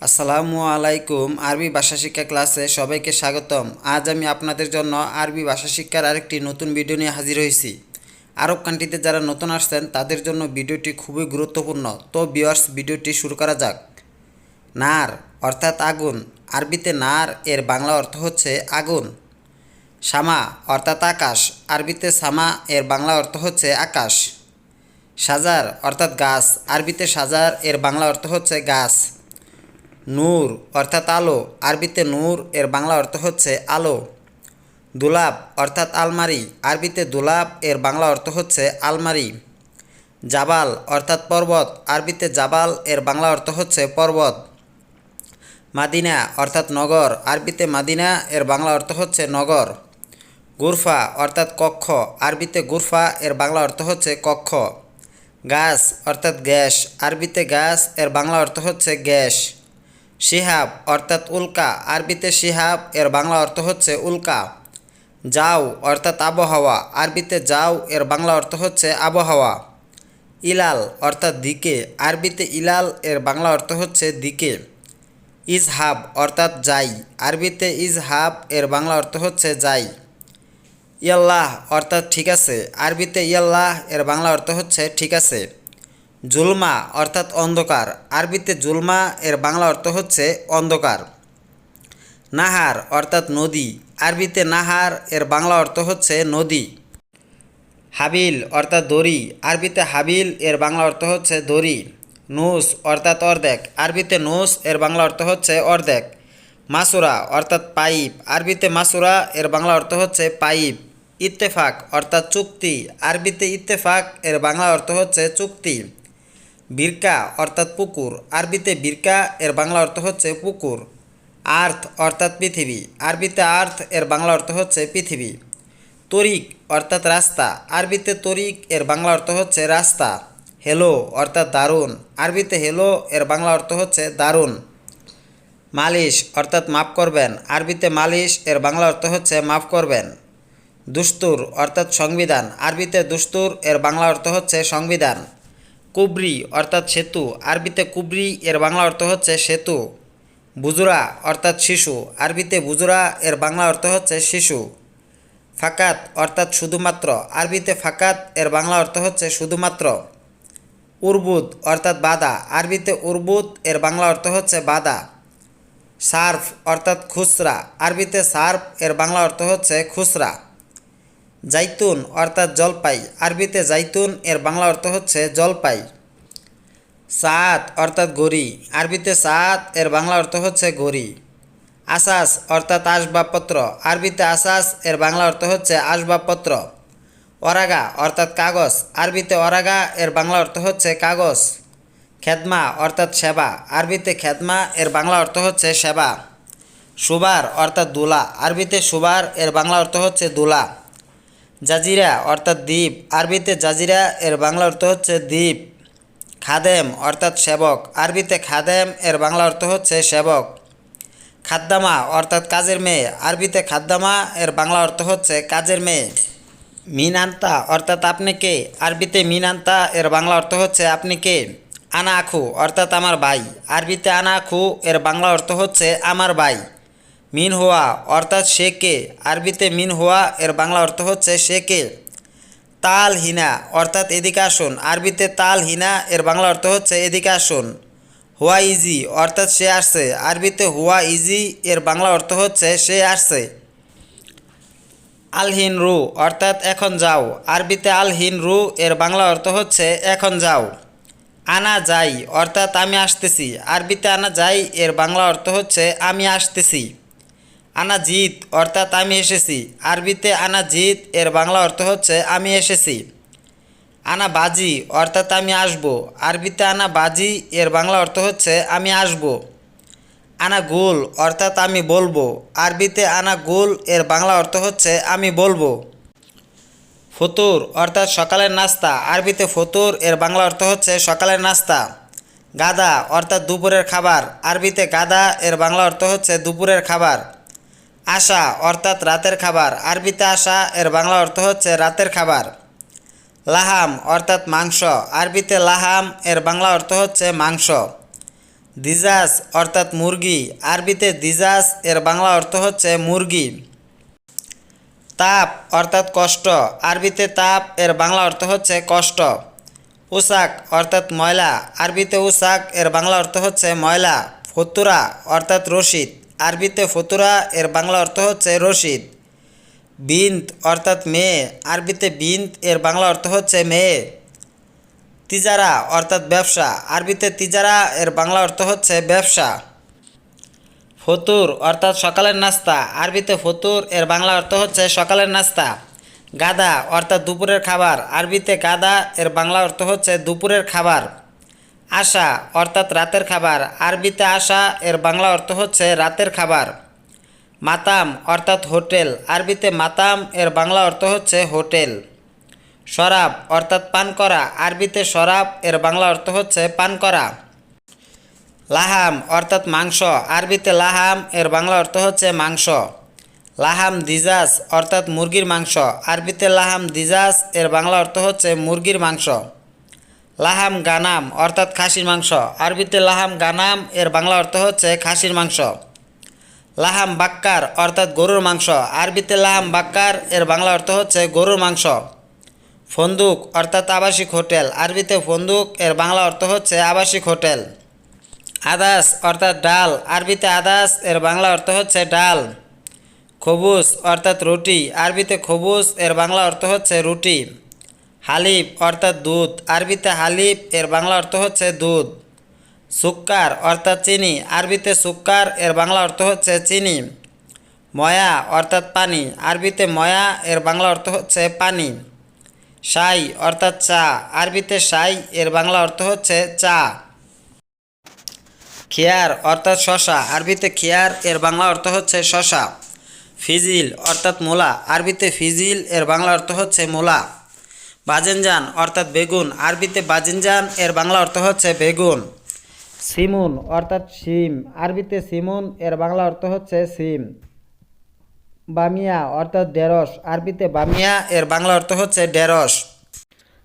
আসসালামু আলাইকুম, আরবি ভাষা শিক্ষা ক্লাসে সবাইকে স্বাগতম। আজ আমি আপনাদের জন্য আরবি ভাষা শিক্ষার আরেকটি নতুন ভিডিও নিয়ে হাজির হয়েছি। আরব কান্ট্রিতে যারা নতুন আসছেন, তাদের জন্য ভিডিওটি খুবই গুরুত্বপূর্ণ। তো বিয়ার্স ভিডিওটি শুরু করা যাক। নার অর্থাৎ আগুন। আরবিতে নার, এর বাংলা অর্থ হচ্ছে আগুন। সামা অর্থাৎ আকাশ। আরবিতে সামা, এর বাংলা অর্থ হচ্ছে আকাশ। সাজার অর্থাৎ গাছ। আরবিতে সাজার, এর বাংলা অর্থ হচ্ছে গাছ। নূর অর্থাৎ আলো। আরবিতে নূর, এর বাংলা অর্থ হচ্ছে আলো। দুলাব অর্থাৎ আলমারি। আরবিতে দুলাব, এর বাংলা অর্থ হচ্ছে আলমারি। জাবাল অর্থাৎ পর্বত। আরবিতে জাবাল, এর বাংলা অর্থ হচ্ছে পর্বত। মাদিনা অর্থাৎ নগর। আরবিতে মাদিনা, এর বাংলা অর্থ হচ্ছে নগর। গুরফা অর্থাৎ কক্ষ। আরবিতে গুরফা, এর বাংলা অর্থ হচ্ছে কক্ষ। গাছ অর্থাৎ গ্যাস। আরবিতে গ্যাস এর বাংলা অর্থ হচ্ছে গ্যাস। শিহাব অর্থাৎ উল্কা। আরবিতে শিহাব, এর বাংলা অর্থ হচ্ছে উল্কা। যাও অর্থাৎ আবহাওয়া। আরবিতে যাও, এর বাংলা অর্থ হচ্ছে আবহাওয়া। ইলাল অর্থাৎ দিকে। আরবিতে ইলাল, এর বাংলা অর্থ হচ্ছে দিকে। ইজহাব অর্থাৎ যাই। আরবিতে ইজহাব, এর বাংলা অর্থ হচ্ছে যাই। ইয়াল্লাহ অর্থাৎ ঠিক আছে। আরবিতে ইয়াল্লাহ, এর বাংলা অর্থ হচ্ছে ঠিক আছে। জুলমা অর্থাৎ অন্ধকার। আরবিতে জুলমা এর বাংলা অর্থ হচ্ছে অন্ধকার। নাহার অর্থাৎ নদী। আরবিতে নাহার এর বাংলা অর্থ হচ্ছে নদী। হাবিল অর্থাৎ দড়ি। আরবিতে হাবিল এর বাংলা অর্থ হচ্ছে দড়ি। নুস অর্থাৎ অর্ধেক। আরবিতে নুস এর বাংলা অর্থ হচ্ছে অর্ধেক। মাসুরা অর্থাৎ পাইপ। আরবিতে মাসুরা এর বাংলা অর্থ হচ্ছে পাইপ। ইত্তেফাক অর্থাৎ চুক্তি। আরবিতে ইত্তেফাক এর বাংলা অর্থ হচ্ছে চুক্তি। বিরকা অর্থাৎ পুকুর। আরবিতে বিরকা, এর বাংলা অর্থ হচ্ছে পুকুর। আর্থ অর্থাৎ পৃথিবী। আরবিতে আর্থ, এর বাংলা অর্থ হচ্ছে পৃথিবী। তরিক অর্থাৎ রাস্তা। আরবিতে তরিক, এর বাংলা অর্থ হচ্ছে রাস্তা। হেলো অর্থাৎ দারুণ। আরবিতে হেলো, এর বাংলা অর্থ হচ্ছে দারুণ। মালিশ অর্থাৎ মাফ করবেন। আরবিতে মালিশ, এর বাংলা অর্থ হচ্ছে মাফ করবেন। দুস্তুর অর্থাৎ সংবিধান। আরবিতে দুস্তুর, এর বাংলা অর্থ হচ্ছে সংবিধান। কুবরি অর্থাৎ সেতু। আরবিতে কুবরি, এর বাংলা অর্থ হচ্ছে সেতু। বুজুরা অর্থাৎ শিশু। আরবিতে বুজুরা, এর বাংলা অর্থ হচ্ছে শিশু। ফাকাত অর্থাৎ শুধুমাত্র। আরবিতে ফাকাত, এর বাংলা অর্থ হচ্ছে শুধুমাত্র। উর্বুদ অর্থাৎ বাদা। আরবিতে উর্বুদ, এর বাংলা অর্থ হচ্ছে বাদা। সার্ফ অর্থাৎ খুচরা। আরবিতে সার্ফ, এর বাংলা অর্থ হচ্ছে খুচরা। জাইতুন অর্থাৎ জলপাই। আরবিতে জাইতুন এর বাংলা অর্থ হচ্ছে জলপাই। সাত অর্থাৎ গড়ি। আরবিতে সাত, এর বাংলা অর্থ হচ্ছে গড়ি। আসাস অর্থাৎ আসবাবপত্র। আরবিতে আসাস, এর বাংলা অর্থ হচ্ছে আসবাবপত্র। অরাগা অর্থাৎ কাগজ। আরবিতে অরাগা, এর বাংলা অর্থ হচ্ছে কাগজ। খেদমা অর্থাৎ সেবা। আরবিতে খেদমা, এর বাংলা অর্থ হচ্ছে সেবা। সুবার অর্থাৎ দুলা। আরবিতে সুবার, এর বাংলা অর্থ হচ্ছে দুলা। জাজিরা অর্থাৎ দ্বীপ। আরবিতে জাজিরা, এর বাংলা অর্থ হচ্ছে দ্বীপ, খাদেম অর্থাৎ সেবক। আরবিতে খাদেম, এর বাংলা অর্থ হচ্ছে সেবক। খাদ্দামা অর্থাৎ কাজের মেয়ে। আরবিতে খাদ্দামা, এর বাংলা অর্থ হচ্ছে কাজের মেয়ে। মিনান্তা অর্থাৎ আপনি কে? আরবিতে মিনান্তা, এর বাংলা অর্থ হচ্ছে আপনি কে? আনা আখু অর্থাৎ আমার ভাই। আরবিতে আনা আখু এর বাংলা অর্থ হচ্ছে আমার ভাই। মিন হোয়া, অর্থাৎ সে কে? আরবিতে মিন হোয়া, এর বাংলা অর্থ হচ্ছে সে কে? তাল হিনা, অর্থাৎ এদিকে আসুন। আরবিতে তাল হিনা, এর বাংলা অর্থ হচ্ছে এদিকে আসুন। হুয়া ইজি, অর্থাৎ সে আসছে। আরবিতে হুয়া ইজি, এর বাংলা অর্থ হচ্ছে সে আসছে। আলহিন রু, অর্থাৎ এখন যাও। আরবিতে আলহিন রু, এর বাংলা অর্থ হচ্ছে এখন যাও। আনা যাই, অর্থাৎ আমি আসতেছি। আরবিতে আনা যাই, এর বাংলা অর্থ হচ্ছে আমি আসতেছি। আনা জিত অর্থাৎ আমি এসেছি। আরবিতে আনা জিত এর বাংলা অর্থ হচ্ছে আমি এসেছি। আনা বাজি অর্থাৎ আমি আসব। আরবিতে আনা বাজি এর বাংলা অর্থ হচ্ছে আমি আসব। আনা গোল অর্থাৎ আমি বলব। আরবিতে আনা গোল এর বাংলা অর্থ হচ্ছে আমি বলব। ফতুর অর্থাৎ সকালের নাস্তা। আরবিতে ফতুর, এর বাংলা অর্থ হচ্ছে সকালের নাস্তা। গাদা অর্থাৎ দুপুরের খাবার। আরবিতে গাদা, এর বাংলা অর্থ হচ্ছে দুপুরের খাবার। আশা অর্থাৎ রাতের খাবার। আরবিতে আশা, এর বাংলা অর্থ হচ্ছে রাতের খাবার। লাহাম অর্থাৎ মাংস। আরবিতে লাহাম, এর বাংলা অর্থ হচ্ছে মাংস। দিজাস অর্থাৎ মুরগি। আরবিতে দিজাস এর বাংলা অর্থ হচ্ছে মুরগি। তাপ অর্থাৎ কষ্ট। আরবিতে তাপ, এর বাংলা অর্থ হচ্ছে কষ্ট। উসাক অর্থাৎ ময়লা। আরবিতে উসাক, এর বাংলা অর্থ হচ্ছে ময়লা। ফতুরা অর্থাৎ রশিদ। আরবিতে ফতুরা, এর বাংলা অর্থ হচ্ছে রশিদ। বিন্ত অর্থাৎ মেয়ে। আরবিতে বিন্ত এর বাংলা অর্থ হচ্ছে মেয়ে। তিজারা অর্থাৎ ব্যবসা। আরবিতে তিজারা, এর বাংলা অর্থ হচ্ছে ব্যবসা। ফতুর অর্থাৎ সকালের নাস্তা। আরবিতে ফতুর, এর বাংলা অর্থ হচ্ছে সকালের নাস্তা। গাদা অর্থাৎ দুপুরের খাবার। আরবিতে গাদা, এর বাংলা অর্থ হচ্ছে দুপুরের খাবার। আশা, অর্থাৎ রাতের খাবার। আরবিতে আশা, এর বাংলা অর্থ হচ্ছে রাতের খাবার। মাতাম, অর্থাৎ হোটেল। আরবিতে মাতাম, এর বাংলা অর্থ হচ্ছে হোটেল। শরাব, অর্থাৎ পান করা। আরবিতে শরাব, এর বাংলা অর্থ হচ্ছে পান করা। লাহাম, অর্থাৎ মাংস। আরবিতে লাহাম, এর বাংলা অর্থ হচ্ছে মাংস। লাহাম দিজাস অর্থাৎ মুরগির মাংস। আরবিতে লাহাম দিজাস এর বাংলা অর্থ হচ্ছে মুরগির মাংস। লাহাম গানাম, অর্থাৎ খাসির মাংস। আরবিতে লাহাম গানাম, এর বাংলা অর্থ হচ্ছে খাসির মাংস। লাহাম বাক্কার, অর্থাৎ গরুর মাংস। আরবিতে লাহাম বাক্কার, এর বাংলা অর্থ হচ্ছে গরুর মাংস। ফন্দুক, অর্থাৎ আবাসিক হোটেল। আরবিতে ফন্দুক, এর বাংলা অর্থ হচ্ছে আবাসিক হোটেল। আদাস, অর্থাৎ ডাল। আরবিতে আদাস, এর বাংলা অর্থ হচ্ছে ডাল। খবুস, অর্থাৎ রুটি। আরবিতে খবুস, এর বাংলা অর্থ হচ্ছে রুটি। হালিব অর্থাৎ দুধ। আরবিতে হালিব এর বাংলা অর্থ হচ্ছে দুধ। সুক্কার অর্থাৎ চিনি। আরবিতে সুক্কার, এর বাংলা অর্থ হচ্ছে চিনি। ময়া অর্থাৎ পানি। আরবিতে ময়া, এর বাংলা অর্থ হচ্ছে পানি। সাই অর্থাৎ চা। আরবিতে সাই, এর বাংলা অর্থ হচ্ছে চা। খেয়ার অর্থাৎ শশা। আরবিতে খেয়ার, এর বাংলা অর্থ হচ্ছে শশা। ফিজিল অর্থাৎ মূলা। আরবিতে ফিজিল, এর বাংলা অর্থ হচ্ছে মূলা। বাজেনজান অর্থাৎ বেগুন। আরবিতে বাজেনজান এর বাংলা অর্থ হচ্ছে বেগুন। সিমুন, অর্থাৎ সিম আরবিতে সিমুন, এর বাংলা অর্থ হচ্ছে সিম। বামিয়া, অর্থাৎ ঢেঁড়স। আরবিতে বামিয়া, এর বাংলা অর্থ হচ্ছে ঢেঁড়স।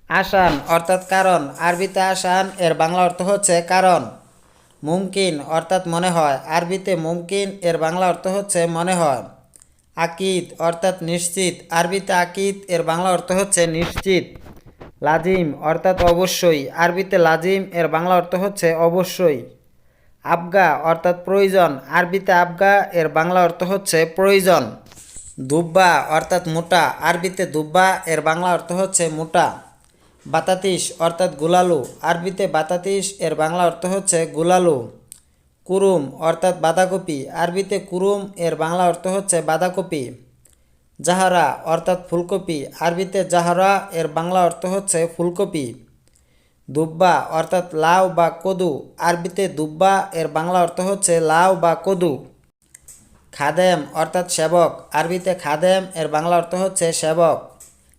আসান, অর্থাৎ কারণ। আরবিতে আসান, এর বাংলা অর্থ হচ্ছে কারণ। মুমকিন, অর্থাৎ মনে হয়। আরবিতে মুমকিন, এর বাংলা অর্থ হচ্ছে মনে হয়। আকিদ, অর্থাৎ নিশ্চিত। আরবিতে আকিদ, এর বাংলা অর্থ হচ্ছে নিশ্চিত। লাজিম, অর্থাৎ অবশ্যই। আরবিতে লাজিম, এর বাংলা অর্থ হচ্ছে অবশ্যই। আবগা, অর্থাৎ প্রয়োজন। আরবিতে আবগা, এর বাংলা অর্থ হচ্ছে প্রয়োজন। দুব্বা, অর্থাৎ মোটা। আরবিতে দুব্বা, এর বাংলা অর্থ হচ্ছে মোটা। বাতাতিস, অর্থাৎ গুলালু। আরবিতে বাতাতিস, এর বাংলা অর্থ হচ্ছে গুলালু। কুরুম অর্থাৎ বাঁধাকপি। আরবিতে কুরুম এর বাংলা অর্থ হচ্ছে বাঁধাকপি। জাহারা অর্থাৎ ফুলকপি। আরবিতে জাহারা এর বাংলা অর্থ হচ্ছে ফুলকপি। দুব্বা অর্থাৎ লাউ বা কদু। আরবিতে দুব্বা এর বাংলা অর্থ হচ্ছে লাউ বা কদু। খাদেম অর্থাৎ সেবক। আরবিতে খাদেম এর বাংলা অর্থ হচ্ছে সেবক।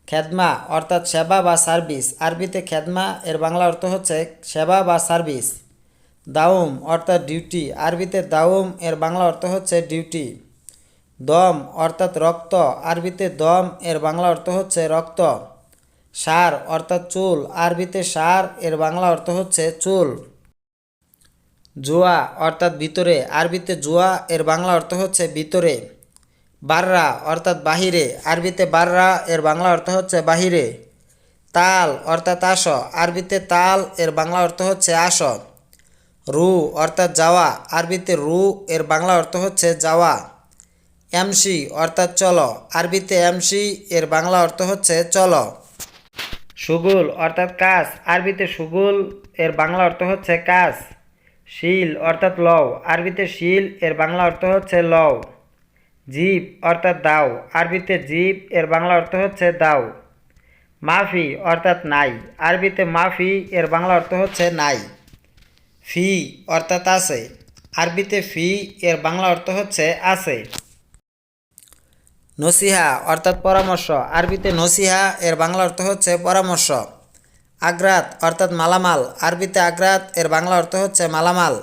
খেদমা অর্থাৎ সেবা বা সার্ভিস। আরবিতে খেদমা এর বাংলা অর্থ হচ্ছে সেবা বা সার্ভিস। দাউম অর্থাৎ ডিউটি আরবিতে দাউম এর বাংলা অর্থ হচ্ছে ডিউটি দম অর্থাৎ রক্ত, আরবিতে দম, এর বাংলা অর্থ হচ্ছে রক্ত। সার অর্থাৎ চুল, আরবিতে সার, এর বাংলা অর্থ হচ্ছে চুল। জুয়া অর্থাৎ ভিতরে, আরবিতে জুয়া, এর বাংলা অর্থ হচ্ছে ভিতরে। বাররা অর্থাৎ বাহিরে, আরবিতে বাররা, এর বাংলা অর্থ হচ্ছে বাহিরে। তাল অর্থাৎ আস, আরবিতে তাল, এর বাংলা অর্থ হচ্ছে আস। রু অর্থাৎ যাওয়া। আরবিতে রু, এর বাংলা অর্থ হচ্ছে যাওয়া। এমসি অর্থাৎ চলো। আরবিতে এমসি এর বাংলা অর্থ হচ্ছে চলো। সুগুল অর্থাৎ কাজ। আরবিতে সুগুল, এর বাংলা অর্থ হচ্ছে কাজ। শিল অর্থাৎ লও। আরবিতে শিল, এর বাংলা অর্থ হচ্ছে লও। জীব অর্থাৎ দাও। আরবিতে জীব, এর বাংলা অর্থ হচ্ছে দাও। মাফি অর্থাৎ নাই। আরবিতে মাফি, এর বাংলা অর্থ হচ্ছে নাই। ফি অর্থাৎ আছে। আরবিতে ফি, এর বাংলা অর্থ হচ্ছে আছে। নসিহা অর্থাৎ পরামর্শ। আরবিতে নসিহা, এর বাংলা অর্থ হচ্ছে পরামর্শ। আগ্রাত অর্থাৎ মালামাল। আরবিতে আগ্রাত, এর বাংলা অর্থ হচ্ছে মালামাল।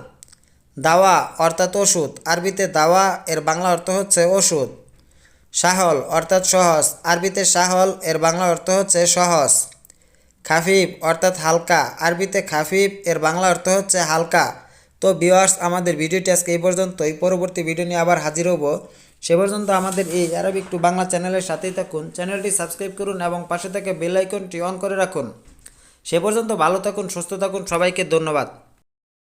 দাওয়া অর্থাৎ ওষুধ। আরবিতে দাওয়া, এর বাংলা অর্থ হচ্ছে ওষুধ। সাহল অর্থাৎ সহজ। আরবিতে সাহল, এর বাংলা অর্থ হচ্ছে সহজ। খাফিফ অর্থাৎ হালকা। আরবিতে খাফিফ, এর বাংলা অর্থ হচ্ছে হালকা। তো ভিওয়ার্স আমাদের ভিডিওটি আজকে এই পর্যন্ত এই পরবর্তী ভিডিও নিয়ে আবার হাজির হব। সে পর্যন্ত আমাদের এই আরবিক টু বাংলা চ্যানেলের সাথেই থাকুন। চ্যানেলটি সাবস্ক্রাইব করুন এবং পাশে থেকে বেল আইকনটি অন করে রাখুন। সে পর্যন্ত ভালো থাকুন, সুস্থ থাকুন। সবাইকে ধন্যবাদ।